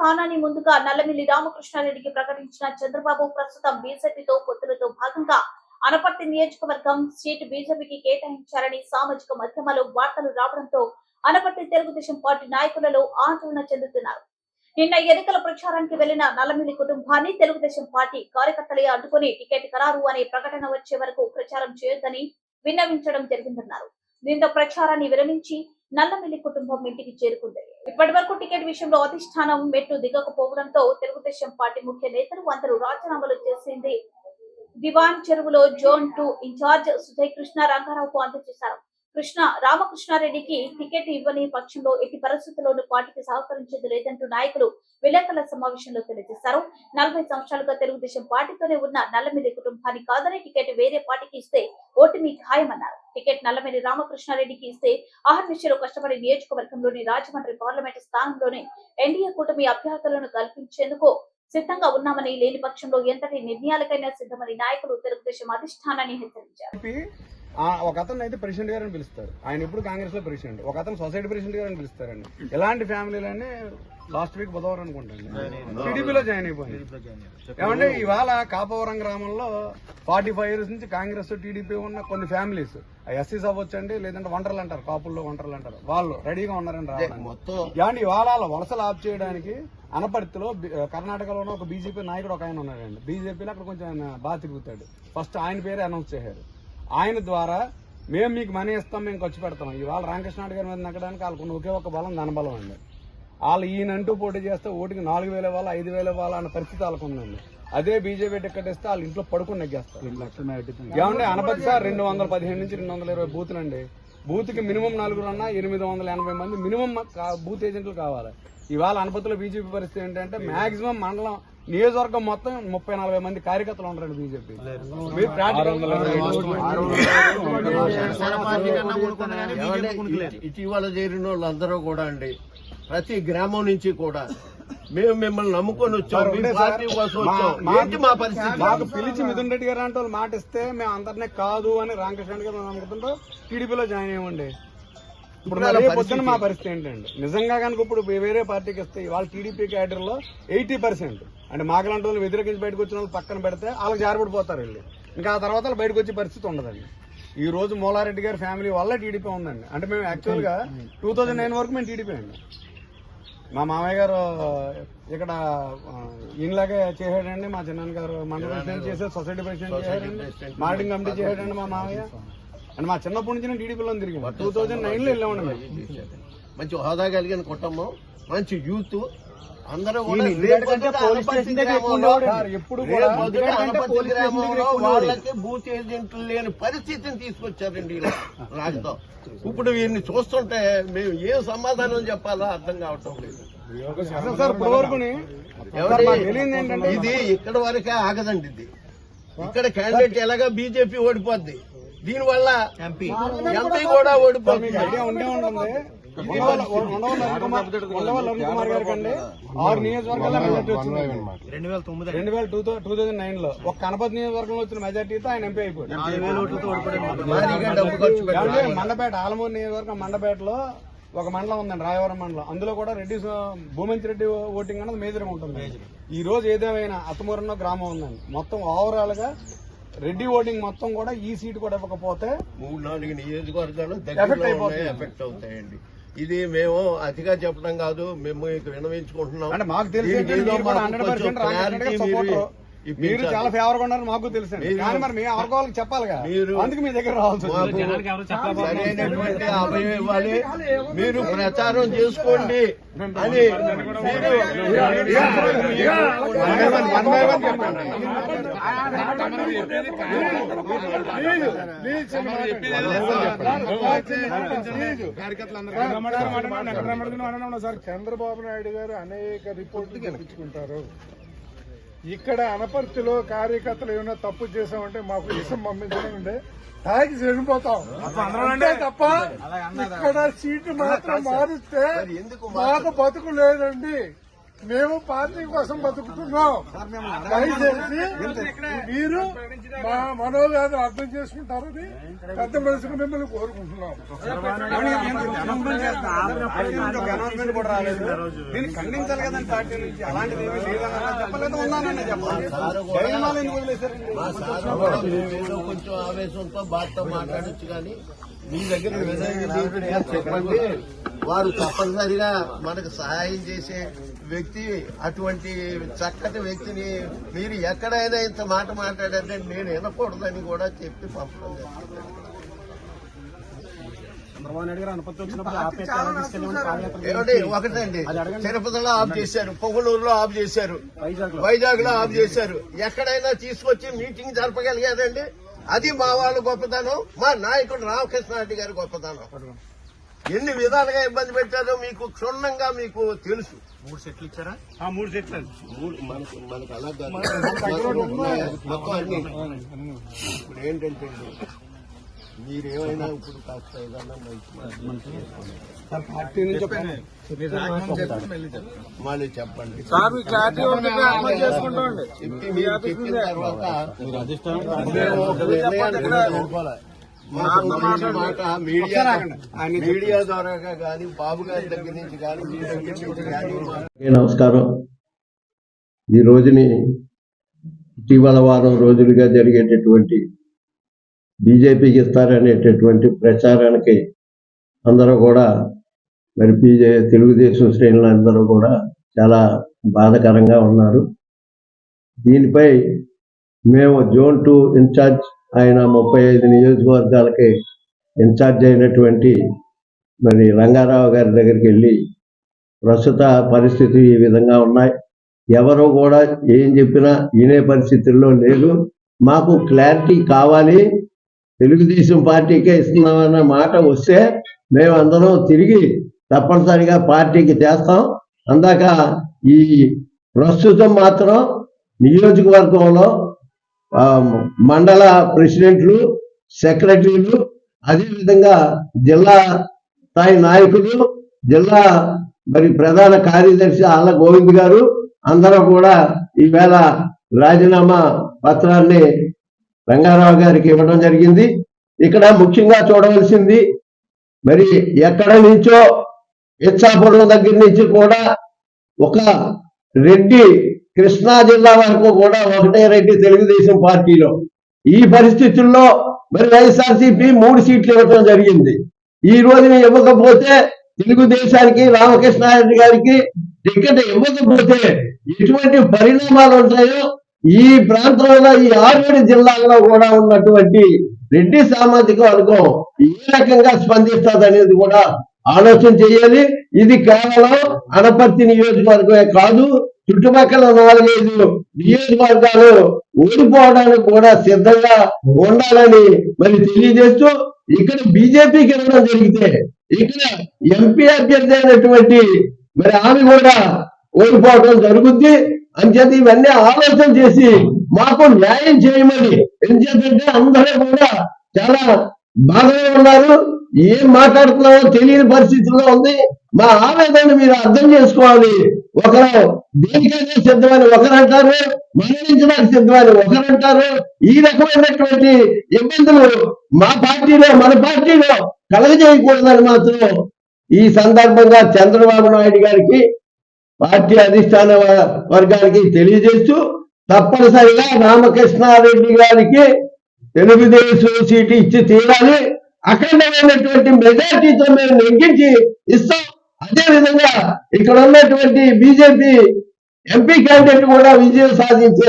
స్థానాన్ని ముందుగా నల్లమిల్లి రామకృష్ణారెడ్డికి ప్రకటించిన చంద్రబాబు ప్రస్తుతం బీజేపీతో పొత్తులతో భాగంగా అనపర్తి నియోజకవర్గం సీటు బీజేపీకి కేటాయించారని సామాజిక మాధ్యమాల్లో వార్తలు రావడంతో అనపర్తి తెలుగుదేశం పార్టీ నాయకులలో ఆందోళన చెందుతున్నారు. నిన్న ఎన్నికల ప్రచారానికి వెళ్ళిన నల్లమిల్లి కుటుంబాన్ని తెలుగుదేశం పార్టీ కార్యకర్తలే అడ్డుకుని టికెట్ ఖరారు అనే ప్రకటన వచ్చే వరకు ప్రచారం చేయొద్దని విన్నవించడం జరిగిందన్నారు. దీంతో ప్రచారాన్ని విరమించి నల్లమిల్లి కుటుంబం ఇంటికి చేరుకుంది. ఇప్పటి వరకు టికెట్ విషయంలో అధిష్టానం మెట్టు దిగకపోవడంతో తెలుగుదేశం పార్టీ ముఖ్య నేతలు అందరూ రాజీనామాలు చేసింది. దివాన్ చెరువులో zone two in-charge Sujay Krishna రంగారావుకు అందజేశారు. కృష్ణ రామకృష్ణారెడ్డికి టికెట్ ఇవ్వని పక్షంలో ఎట్టి పరిస్థితుల్లోనూ పార్టీకి సహకరించేది లేదంటూ నాయకులు విలేకరుల సమావేశంలో తెలియజేశారు. నలభై సంవత్సరాలుగా తెలుగుదేశం పార్టీతోనే ఉన్న నల్లమిల్లి కుటుంబాన్ని కాదని టికెట్ వేరే పార్టీకి ఇస్తే ఓటమి ఖాయమన్నారు. టికెట్ నల్లమిల్లి రామకృష్ణారెడ్డికి ఇస్తే ఆహర్నిశలు కష్టపడి నియోజకవర్గంలోని రాజమండ్రి పార్లమెంటు స్థానంలోనే ఎన్డీఏ కూటమి అభ్యర్థులను కల్పించేందుకు సిద్ధంగా ఉన్నామని లేని పక్షంలో ఎంతటి నిర్ణయాలకైనా సిద్ధమని నాయకులు తెలుగుదేశం అధిష్టానాన్ని హెచ్చరించారు. ఒక అతను అయితే ప్రెసిడెంట్ గారు అని పిలుస్తారు. ఆయన ఇప్పుడు కాంగ్రెస్లో ప్రెసిడెంట్ ఒక అతను సొసైటీ ప్రెసిడెంట్ గారు అని పిలుస్తారండి. ఇలాంటి ఫ్యామిలీలన్నీ లాస్ట్ వీక్ బుధవారం అనుకుంటాను టీడీపీలో జాయిన్ అయిపోయింది ఏమంటే ఇవాళ కాపవరం గ్రామంలో ఫార్టీ ఫైవ్ ఇయర్స్ నుంచి కాంగ్రెస్ టీడీపీ ఉన్న కొన్ని ఫ్యామిలీస్ ఎస్సీస్ అవ్వచ్చండి లేదంటే వంటర్లు అంటారు కాపుల్లో వంటర్లు అంటారు. వాళ్ళు రెడీగా ఉన్నారండి. మొత్తం ఏమండి ఇవాళ వలసలు ఆఫ్ చేయడానికి అనపర్తిలో బి- కర్ణాటకలో ఒక బీజేపీ నాయకుడు ఒక ఆయన ఉన్నాడండి. బీజేపీలో అక్కడ కొంచెం ఆయన బాగా తిరుగుతాడు. ఫస్ట్ ఆయన పేరే అనౌన్స్ చేశారు. ఆయన ద్వారా మేము మీకు మనీ ఇస్తాం మేము ఖర్చు పెడతాం. ఇవాళ రామకృష్ణాడు గారి మీద నక్కడానికి వాళ్ళకున్న ఒకే ఒక బలం ధనబలం అండి. వాళ్ళు ఈయనంటూ పోటీ చేస్తే ఓటుకి నాలుగు వేల వాళ్ళ ఐదు వేల వాళ్ళ అన్న పరిస్థితి వాళ్ళకు ఉందండి. అదే బీజేపీ టికెట్ ఇస్తే వాళ్ళు ఇంట్లో పడుకుని నెగ్గేస్తారు. ఏమంటే అనపతి సార్ రెండు వందల పదిహేను నుంచి రెండు వందల ఇరవై బూతులు అండి బూత్కి మినిమం నలుగురు అన్నా ఎనిమిది వందల ఎనభై మంది మినిమం బూత్ ఏజెంట్లు కావాలి. ఇవాళ అనపతిలో బీజేపీ పరిస్థితి ఏంటంటే మాక్సిమం మండలం నియోజకవర్గం మొత్తం ముప్పై నలభై మంది కార్యకర్తలు ఉంటారండి బీజేపీ. ఇటీవల చేరిన వాళ్ళందరూ కూడా అండి ప్రతి గ్రామం నుంచి కూడా మేము మిమ్మల్ని నమ్ముకొని వచ్చాం. సార్, మీ ఉండే పార్టీ కోసం మా- వచ్చాం. మా- ఏంటి మా పరిస్థితి? మాకు పిలిచి మిథున్ రెడ్డి గారు అంటే వాళ్ళు మాట ఇస్తే మేము అందరినీ కాదు అని రామకృష్ణ రెడ్డి గారు నమ్ముతుంటూ టీడీపీలో జాయిన్ అయ్యండి ఇప్పుడు పరిస్థితి. మా పరిస్థితి ఏంటండి? నిజంగా కనుక ఇప్పుడు వేరే పార్టీకి ఇస్తే వాళ్ళ టీడీపీ క్యాడర్లో ఎయిటీ పర్సెంట్. అంటే మాకలాంటి వాళ్ళు వ్యతిరేకించి బయటకు వచ్చిన వాళ్ళు పక్కన పెడితే వాళ్ళకి జారబడిపోతారు వెళ్ళి. ఇంకా ఆ తర్వాత వాళ్ళు బయటకు వచ్చే పరిస్థితి ఉండదండి. ఈ రోజు మూలారెడ్డి గారి ఫ్యామిలీ వల్ల టీడీపీ ఉందండి. అంటే మేము యాక్చువల్గా టూ థౌజండ్ నైన్ వరకు మేము టీడీపీ అండి. మా మామయ్య గారు ఇక్కడ ఈయనలాగే చేసాడండి మా చిన్నాన్న గారు మండల ప్రెసిడెంట్ చేశారు సొసైటీ ప్రెసిడెంట్ చేశాడండి. మార్కెటింగ్ కమిటీ చేసాడండి మా మామయ్య. అంటే మా చిన్నప్పటి నుంచి నేను టీడీపీలో తిరిగి టూ థౌజండ్ నైన్లో వెళ్ళామండి మంచి హోదా కలిగిన కుటుంబం మంచి యూత్. అందరూ కూడా ఎప్పుడు. వాళ్ళకి బూత్ ఏజెంట్లు లేని పరిస్థితిని తీసుకొచ్చారండి రాజుతో. ఇప్పుడు వీరిని చూస్తుంటే మేము ఏ సమాధానం చెప్పాలో అర్థం కావటం లేదు. ఇది ఇక్కడ వరకే ఆగదండి ఇది. ఇక్కడ క్యాండిడేట్ ఎలాగా బీజేపీ ఓడిపోద్ది. దీనివల్ల ఎంపీ. ఎంపీ కూడా ఓడిపోతుంది. ఆరు రెండు వేల టూ టూ థౌసండ్ నైన్లో ఒక కనపతి నియోజకవర్గంలో వచ్చిన మెజార్టీతో ఆయన ఎంపీ అయిపోయాడు. మండపేట ఆలమూరు నియోజకవర్గం మండపేటలో ఒక మండలం ఉందండి రాయవరం మండలం. అందులో కూడా రెడ్డి భూమంచి రెడ్డి ఓటింగ్ అనేది మేజర్గా ఉంటుంది ఈ రోజు ఏదేమైనా అత్తమూరన్న గ్రామం ఉందండి. మొత్తం ఓవరాల్గా రెడ్డి ఓటింగ్ మొత్తం కూడా ఈ సీట్ కూడా ఇవ్వకపోతే మూడు నాలుగు నియోజకవర్గాలు ఎఫెక్ట్ అవుతాయండి. ఇది మేము అతిగా చెప్పడం కాదు మేము ఇక వినవించుకుంటున్నాం. అంటే మాకు తెలిసి దీనికి ఏదో మీరు. చాలా ఫేవర్గా ఉన్నారు మాకు తెలుసు. కానీ మరి మీ ఎవరికోవాళ్ళకి చెప్పాలిగా మీరు- అందుకు మీ దగ్గర రావాల్సి వచ్చింది. మాకు సరైనటువంటి అభయం ఇవ్వాలి. మీరు ప్రచారం చేసుకోండి. అని సార్ చంద్రబాబు నాయుడు గారు అనేక రిపోర్టులు గెలిపించుకుంటారు ఇక్కడ అనపర్తిలో కార్యకర్తలు ఏమైనా తప్పు చేసామంటే మాకు విషయం పంపించడం ఉండే. తాగి చనిపోతాం. అంతే తప్ప ఇక్కడ సీటు మాత్రం మారిస్తే ఎందుకు మాకు బతుకు లేదండి. మేము పార్టీ కోసం బతుకుతున్నాం. దయచేసి మీరు మా మనోవ్యాధి అర్థం చేసుకుంటారని పెద్ద మనసుకు మిమ్మల్ని కోరుకుంటున్నాం. ఖండించాలి కదండి పార్టీ నుంచి. అలాంటిది ఏమీ లేదన్నా చెప్పలేదు చెప్పాలి కొంచెం ఆవేశంతో బాధతో మాట్లాడొచ్చు కానీ మీ దగ్గర చెప్పండి. వారు తప్పనిసరిగా మనకు సహాయం చేసే వ్యక్తి అటువంటి చక్కటి వ్యక్తిని మీరు ఎక్కడైనా ఇంత మాట మాట్లాడారంటే నేను వినకూడదని కూడా చెప్పి పంపడం ఏమండి ఒకటండి. తిరుపతిలో ఆఫ్ చేశారు పొగలూరులో ఆఫ్ చేశారు. వైజాగ్లో వైజాగ్లో ఆఫ్ చేశారు. ఎక్కడైనా తీసుకొచ్చి మీటింగ్ జరపగలిగారండి? అది మా వాళ్ళ గొప్పతనం మా నాయకుడు రామకృష్ణ రెడ్డి గారి గొప్పతనం. ఎన్ని విధాలుగా ఇబ్బంది పెట్టారో మీకు క్షుణ్ణంగా మీకు తెలుసు. మూడు సెట్లు ఇచ్చారా? మూడు సెట్లు. మనకు అలా. మొత్తం అన్ని. ఇప్పుడు ఏంటంటే మీరేమైనా ఇప్పుడు కాస్త ఏదన్నా మళ్ళీ చెప్పండి. చెప్పి మీరు చెప్పిన తర్వాత మేము ఒక నిర్ణయానికి వెళ్ళిపోవాలి. మాకు వచ్చిన మాట మీడియా మీడియా ద్వారా కానీ బాబు గారి దగ్గర నుంచి కానీ మీ దగ్గర నుంచి కానీ. అందరికీ నమస్కారం. ఈ రోజుని ఇటీవల వారం రోజులుగా జరిగేటటువంటి బీజేపీకి ఇస్తారనేటటువంటి ప్రచారానికి అందరూ కూడా మరి బీజే తెలుగుదేశం శ్రేణులు అందరూ కూడా చాలా బాధకరంగా ఉన్నారు. దీనిపై మేము జోన్ టూ ఇన్ఛార్జ్ ఆయన ముప్పై ఐదు నియోజకవర్గాలకి ఇన్ఛార్జ్ అయినటువంటి మరి రంగారావు గారి దగ్గరికి వెళ్ళి ప్రస్తుత పరిస్థితి ఈ విధంగా ఉన్నాయి. ఎవరు కూడా ఏం చెప్పినా వినే పరిస్థితుల్లో లేదు. మాకు క్లారిటీ కావాలి. తెలుగుదేశం పార్టీకే ఇస్తున్నామన్న మాట వస్తే మేమందరం తిరిగి తప్పనిసరిగా పార్టీకి చేస్తాం. అందాక ఈ ప్రస్తుతం మాత్రం నియోజకవర్గంలో మండల ప్రెసిడెంట్లు సెక్రటరీలు అదేవిధంగా జిల్లా స్థాయి నాయకులు జిల్లా మరి ప్రధాన కార్యదర్శి ఆళ్ళ గోవింద్ గారు అందరూ కూడా ఈవేళ రాజీనామా పత్రాన్ని రంగారావు గారికి ఇవ్వడం జరిగింది. ఇక్కడ ముఖ్యంగా చూడవలసింది మరి ఎక్కడ నుంచో ఇచ్చాపురం దగ్గర నుంచి కూడా ఒక రెడ్డి కృష్ణా జిల్లా వరకు కూడా ఒకటే రెడ్డి తెలుగుదేశం పార్టీలో. ఈ పరిస్థితుల్లో మరి వైఎస్ఆర్సీపీ మూడు సీట్లు ఇవ్వటం జరిగింది. ఈ రోజున ఇవ్వకపోతే తెలుగుదేశానికి రామకృష్ణారెడ్డి గారికి టికెట్ ఇవ్వకపోతే ఎటువంటి పరిణామాలు ఉంటాయో ఈ ప్రాంతంలో ఈ ఆరేడు జిల్లాల్లో కూడా ఉన్నటువంటి రెడ్డి సామాజిక వర్గం ఏ రకంగా స్పందిస్తుంది అనేది కూడా ఆలోచన చేయాలి. ఇది కేవలం అనపర్తి నియోజకవర్గమే కాదు చుట్టుపక్కల నాలుగైదు నియోజకవర్గాలు ఓడిపోవడానికి కూడా సిద్ధంగా ఉండాలని మరి తెలియజేస్తూ ఇక్కడ బీజేపీకి ఇవ్వడం జరిగితే ఇక్కడ ఎంపీ అభ్యర్థి అయినటువంటి మరి ఆమె కూడా ఓడిపోవడం జరుగుద్ది. అంచేత ఇవన్నీ ఆలోచన చేసి మాకు న్యాయం చేయమని ఎందుకంటే అందరూ కూడా చాలా బాధగా ఉన్నారు. ఏం మాట్లాడుతున్నామో తెలియని పరిస్థితుల్లో ఉంది. మా ఆవేదన మీరు అర్థం చేసుకోవాలి. ఒకరు దేనికైనా సిద్ధమని ఒకరు అంటారు మరణించడానికి సిద్ధమని ఒకరు అంటారు. ఈ రకమైనటువంటి ఇబ్బందులు మా పార్టీలో మన పార్టీలో కలగజేయకూడదని మాత్రం ఈ సందర్భంగా చంద్రబాబు నాయుడు గారికి పార్టీ అధిష్టాన వ- వర్గానికి తెలియజేస్తూ తప్పనిసరిగా రామకృష్ణారెడ్డి గారికి తెలుగుదేశం సీటు ఇచ్చి తీరాలి. అఖండమైనటువంటి మెజార్టీతో మేము నెగ్గించి ఇస్తాం. అదే విధంగా ఇక్కడ ఉన్నటువంటి బీజేపీ ఎంపీ క్యాండిడేట్ కూడా విజయం సాధించే